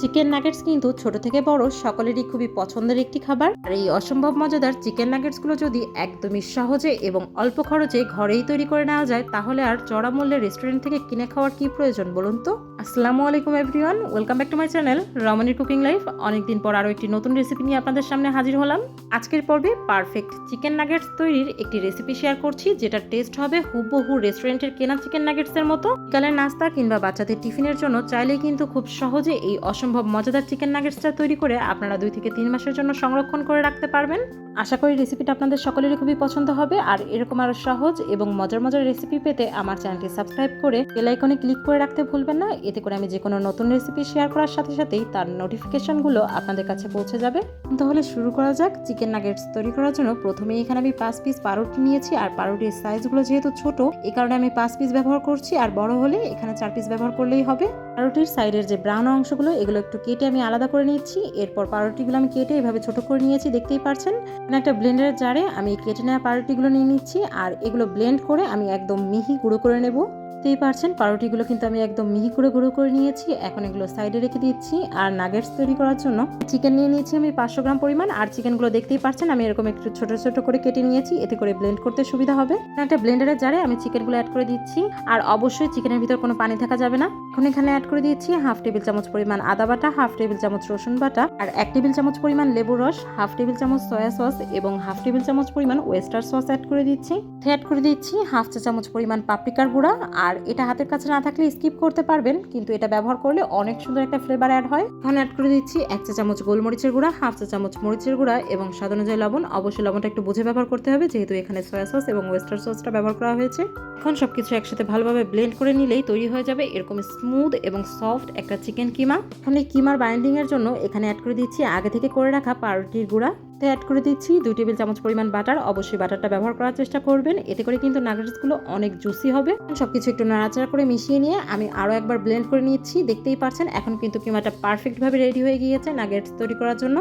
Chicken nuggets কিন্তু ছোট থেকে বড় সকলেরই খুবই পছন্দের একটি খাবার। আর এই অসম্ভব মজাদার চিকেন নাগেটসগুলো যদি একদমই সহজে এবং অল্প খরচে ঘরেই তৈরি করে নেওয়া যায়, তাহলে আর চড়া মূল্যে রেস্টুরেন্ট থেকে কিনে খাওয়ার কি প্রয়োজন বলুন তো? আসসালামু আলাইকুম everyone welcome back to my channel রমণীর কুকিং লাইফ অনেকদিন পর আরও একটি নতুন রেসিপি নিয়ে আপনাদের সামনে হাজির হলাম। আজকের পর্বে পারফেক্ট চিকেন নাগেটস তৈরির একটি রেসিপি শেয়ার করছি যেটা টেস্ট হবে হুবহু রেস্টুরেন্টের কেনা চিকেন নাগেটসের মতো। বিকালের নাস্তা কিংবা বাচ্চাদের টিফিনের জন্য চাইলেই কিন্তু খুব সহজে এই অসম্ভব মজাদার চিকেন নাগেটসটা তৈরি করে আপনারা দুই থেকে তিন মাসের জন্য সংরক্ষণ করে রাখতে পারবেন। আশা করি রেসিপিটা আপনাদের সকলেরই খুবই পছন্দ হবে। আর এরকম আরও সহজ এবং মজার মজার রেসিপি পেতে আমার চ্যানেলটি সাবস্ক্রাইব করে বেল আইকনে ক্লিক করে রাখতে ভুলবেন না। এতে করে আমি যে কোনো নতুন রেসিপি শেয়ার করার সাথে সাথেই তার নোটিফিকেশনগুলো আপনাদের কাছে পৌঁছে যাবে। তাহলে শুরু করা যাক চিকেন নাগেটস তৈরি করার জন্য। প্রথমে এখানে আমি পাঁচ পিস পাউরুটি নিয়েছি আর পাউরুটির সাইজগুলো যেহেতু ছোট এই কারণে আমি পাঁচ পিস ব্যবহার করছি। আর বড় হলে এখানে চার পিস ব্যবহার করলেই হবে। পাউরুটির সাইডের যে ব্রাউন অংশগুলো, এগুলো একটু কেটে আমি আলাদা করে নিচ্ছি। এরপর পাউরুটিগুলো আমি কেটে এভাবে ছোট করে নিয়েছি, দেখতেই পারছেন? একটা ব্লেন্ডারের জারে আমি কেটে নেওয়া পাউরুটিগুলো নিয়ে নিচ্ছি, আর এগুলো ব্লেন্ড করে আমি একদম মিহি গুঁড়ো করে নেব। দেখতেই পারছেন পাউরুটিগুলো কিন্তু আমি একদম মিহি করে গুঁড়ো করে নিয়েছি। এখন এগুলো সাইডে রেখে দিচ্ছি। আর নাগেটস তৈরি করার জন্য চিকেন নিয়ে নিয়েছি আমি পাঁচশো গ্রাম পরিমাণ। আর চিকেনগুলো দেখতেই পারছেন, আমি এরকম একটু ছোট ছোট করে কেটে নিয়েছি। এতে করে ব্লেন্ড করতে সুবিধা হবে। একটা ব্লেন্ডারের জারে আমি চিকেনগুলো অ্যাড করে দিচ্ছি। আর অবশ্যই চিকেনের ভিতর কোনো পানি থাকা যাবে না। এখন এখানে অ্যাড করে দিয়েছি হাফ টেবিল চামচ পরিমাণ আদা বাটা হাফ টেবিল চামচ রসুন বাটা, আর এক টেবিল চামচ পরিমাণ লেবু রস হাফ টেবিল চামচ সয়া সস এবং হাফ টেবিল চামচ পরিমাণ ওয়েস্টার সস অ্যাড করে দিচ্ছি। অ্যাড করে দিচ্ছি হাফ চা চামচ পরিমাণ পাপরিকার গুঁড়া আর এটা হাতের কাছে না থাকলে স্কিপ করতে পারবেন, কিন্তু এটা ব্যবহার করলে অনেক সুন্দর একটা ফ্লেভার অ্যাড হয়। এখন অ্যাড করে দিচ্ছি এক চা চামচ গোলমরিচের গুঁড়া, হাফ চা চামচ মরিচের গুঁড়া এবং স্বাদ অনুযায়ী লবণ, অবশ্যই লবণটা একটু বুঝে ব্যবহার করতে হবে, যেহেতু এখানে সয়া সস এবং ওয়েস্টার সসটা ব্যবহার করা হয়েছে। এখন সবকিছু একসাথে ভালোভাবে ব্লেন্ড করে নিলেই তৈরি হয়ে যাবে এরকম স্মুথ এবং সফট একটা চিকেন কিমা। এখন কিমার বাইন্ডিং এর জন্য এখানে অ্যাড করে দিচ্ছি আগে থেকে করে রাখা পাউরুটির গুঁড়া। তো অ্যাড করে দিচ্ছি। দুই টেবিল চামচ পরিমাণ বাটার অবশ্যই বাটারটা ব্যবহার করার চেষ্টা করবেন। এতে করে কিন্তু নাগেটসগুলো অনেক জুসি হবে। সবকিছু একটু নাড়াচাড়া করে মিশিয়ে নিয়ে আমি আরও একবার ব্লেন্ড করে নিচ্ছি। দেখতেই পারছেন এখন কিন্তু কিমাটা পারফেক্টভাবে রেডি হয়ে গিয়েছে নাগেটস তৈরি করার জন্য।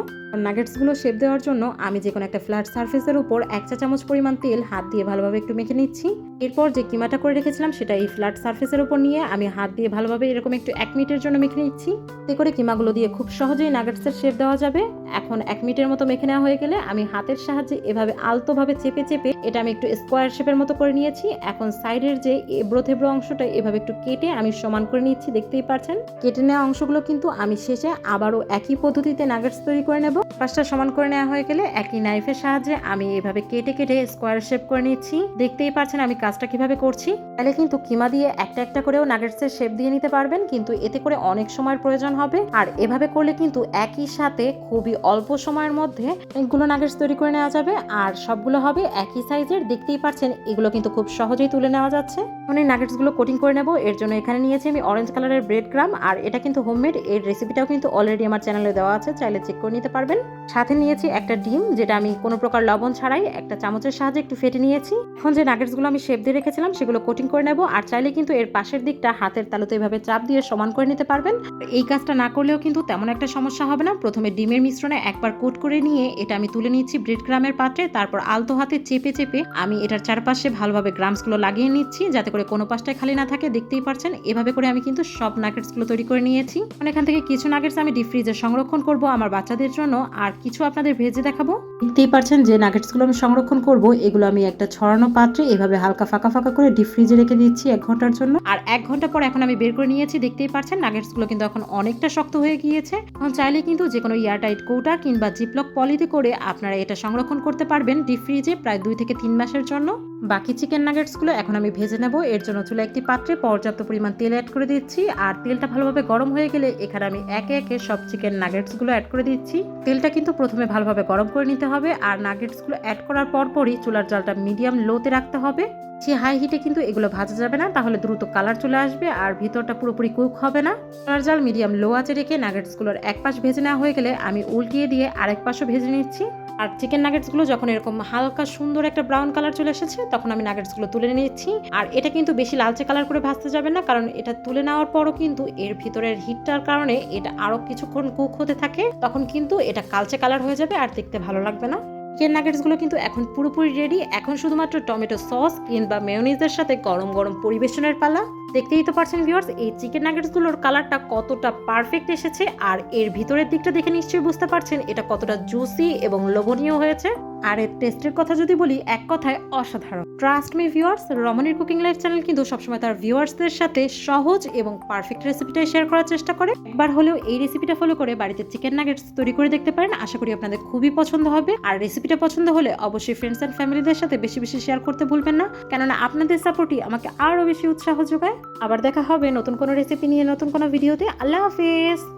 নাগেটসগুলো শেপ দেওয়ার জন্য আমি যে কোনো একটা ফ্ল্যাট সার্ফেসের উপর এক চা চামচ পরিমাণ তেল হাত দিয়ে ভালোভাবে একটু মেখে নিচ্ছি। এরপর যে কিমাটা করে রেখেছিলাম সেটা এই ফ্ল্যাট সার্ফেসের উপর নিয়ে আমি হাত দিয়ে ভালোভাবে এরকম একটু এক মিনিটের জন্য মেখে নিচ্ছি। এতে করে কিমাগুলো দিয়ে খুব সহজেই নাগেটসের শেপ দেওয়া যাবে। এখন এক মিনিটের মতো মেখে নেওয়া হয়ে গেলে আমি হাতের সাহায্যে এভাবে আলতোভাবে চেপে চেপে এটা আমি একটু স্কোয়ার শেপের মতো করে নিয়েছি। এখন সাইডের যে এবড়ো থেবড়ো অংশটা এভাবে একটু কেটে আমি সমান করে নিচ্ছি, দেখতেই পাচ্ছেন কেটে নেওয়া অংশগুলো কিন্তু আমি শেষে আবারও একই পদ্ধতিতে নাগেটস তৈরি করে নেব। পাঁচটা সমান করে নেওয়া হয়ে গেলে একই নাইফের সাহায্যে আমি এভাবে কেটে কেটে স্কোয়ার শেপ করে নিচ্ছি। দেখতেই পাচ্ছেন আমি কাজটা কীভাবে করছি। তাহলে কিন্তু কিমা দিয়ে একটা একটা করেও নাগেটসের শেপ দিয়ে নিতে পারবেন, কিন্তু এতে করে অনেক সময়ের প্রয়োজন হবে। আর এভাবে করলে কিন্তু একই সাথে খুবই অল্প সময়ের মধ্যে অনেকগুলো নাগেটস তৈরি করে নেওয়া যাবে, আর সবগুলো হবে একই সাইজের দেখতেই পাচ্ছেন, এগুলো কিন্তু খুব সহজেই তুলে নেওয়া যাচ্ছে। মানে নাগেটসগুলো কোটিং করে নেব, এর জন্য এখানে নিয়েছি আমি অরেঞ্জ কালারের ব্রেড গ্রাম আর এটা কিন্তু হোমমেড এর রেসিপিটাও কিন্তু অলরেডি আমার চ্যানেলে দেওয়া আছে, চাইলে চেক করে নিতে পারবেন। সাথে নিয়েছি একটা ডিম, যেটা আমি কোনো প্রকার লবণ ছাড়াই একটা চামচের সাহায্যে একটু ফেটে নিয়েছি। এখন যে নাগেটসগুলো আমি শেপ দিয়ে রেখেছিলাম, সেগুলো কোটিং করে নেব, আর চাইলে কিন্তু এর পাশের দিকটা হাতের তালুতে এভাবে চাপ দিয়ে সমান করে নিতে পারবেন। এই কাজটা না করলেও কিন্তু তেমন একটা সমস্যা হবে না। প্রথমে ডিমের মিশ্রণে একবার কোট করে নিয়ে এটা আমি তুলে নিচ্ছি ব্রেড গ্রামের পাত্রে, তারপর আলতো হাতে চেপে চেপে আমি এটার চারপাশে ভালোভাবে গ্রামসগুলো লাগিয়ে নিচ্ছি, যাতে করে কোনো পাশটায় খালি না থাকে, দেখতেই পারছেন। এভাবে করে আমি কিন্তু সব নাগেটসগুলো তৈরি করে নিয়েছি। মানে এখান থেকে কিছু নাগেটস আমি ডিপ ফ্রিজে সংরক্ষণ করব আমার বাচ্চাদের জন্য। আর কিছু আপনাদের ভেজে দেখাবো। দেখতেই পারছেন যে নাগেটসগুলো আমি সংরক্ষণ করব, এগুলো আমি একটা ছড়ানো পাত্রে এভাবে হালকা ফাঁকা ফাঁকা করে ডিপ ফ্রিজে রেখে দিচ্ছি এক ঘণ্টার জন্য। আর এক ঘণ্টা পর এখন আমি বের করে নিয়েছি, দেখতেই পারছেন নাগেটসগুলো কিন্তু এখন অনেকটা শক্ত হয়ে গিয়েছে। এখন চাইলে কিন্তু যে কোনো এয়ারটাইট কৌটা কিংবা জিপলক পলিতে করে আপনারা এটা সংরক্ষণ করতে পারবেন ডিপ ফ্রিজে প্রায় দুই থেকে তিন মাসের জন্য। বাকি চিকেন নাগেটসগুলো এখন আমি ভেজে নেব। এর জন্য চুলে একটি পাত্রে পর্যাপ্ত পরিমাণ তেল অ্যাড করে দিচ্ছি। আর তেলটা ভালোভাবে গরম হয়ে গেলে এখানে আমি একে একে সব চিকেন নাগেটসগুলো অ্যাড করে দিচ্ছি। তেলটা কিন্তু প্রথমে ভালোভাবে গরম করে নিতে হবে। আর নাগেটসগুলো অ্যাড করার পরপরই চুলার জালটা মিডিয়াম লোতে রাখতে হবে। সে হাই হিটে কিন্তু এগুলো ভাজা যাবে না, তাহলে দ্রুত কালার চলে আসবে আর ভিতরটা পুরোপুরি কুক হবে না। চুলার জাল মিডিয়াম লো আঁচে রেখে নাগেটসগুলোর এক পাশ ভেজে নেওয়া হয়ে গেলে আমি উল্টিয়ে দিয়ে আরেক পাশও ভেজে নিচ্ছি। আর চিকেন নাগেটসগুলো যখন এরকম হালকা সুন্দর একটা ব্রাউন কালার চলে এসেছে, তখন আমি নাগেটসগুলো তুলে নিচ্ছি আর এটা কিন্তু বেশি লালচে কালার করে ভাজতে যাবে না, কারণ এটা তুলে নেওয়ার পরও কিন্তু এর ভিতরের হিটটার কারণে এটা আরও কিছুক্ষণ কুক হতে থাকে, তখন কিন্তু এটা কালচে কালার হয়ে যাবে আর দেখতে ভালো লাগবে না। চিকেন নাগেটসগুলো কিন্তু এখন পুরোপুরি রেডি এখন শুধুমাত্র টমেটো সস কিংবা মেয়োনিজের সাথে গরম গরম পরিবেশনের পালা। দেখতেই তো পারছেন ভিউয়ার্স এই চিকেন নাগেটসগুলোর কালারটা কতটা পারফেক্ট এসেছে আর এর ভিতরের দিকটা দেখে নিশ্চয়ই বুঝতে পারছেন, এটা কতটা জুসি এবং লোভনীয় হয়েছে। আর এর টেস্টের কথা যদি বলি, এক কথায় অসাধারণ। ট্রাস্ট মি ভিউয়ার্স রমণীর কুকিং লাইফ চ্যানেল কিন্তু সবসময় তার ভিউয়ার্সদের সাথে সহজ এবং পারফেক্ট রেসিপিটাই শেয়ার করার চেষ্টা করে। একবার হলেও এই রেসিপিটা ফলো করে বাড়িতে চিকেন নাগেটস তৈরি করে দেখতে পারেন, আশা করি আপনাদের খুবই পছন্দ হবে। আর রেসিপিটা পছন্দ হলে অবশ্যই ফ্রেন্ডস অ্যান্ড ফ্যামিলিদের সাথে বেশি বেশি শেয়ার করতে ভুলবেন না। কেননা আপনাদের সাপোর্টই আমাকে আরও বেশি উৎসাহ যোগায়। আবার দেখা হবে নতুন কোনো রেসিপি নিয়ে নতুন কোনো ভিডিওতে আল্লাহ হাফিজ!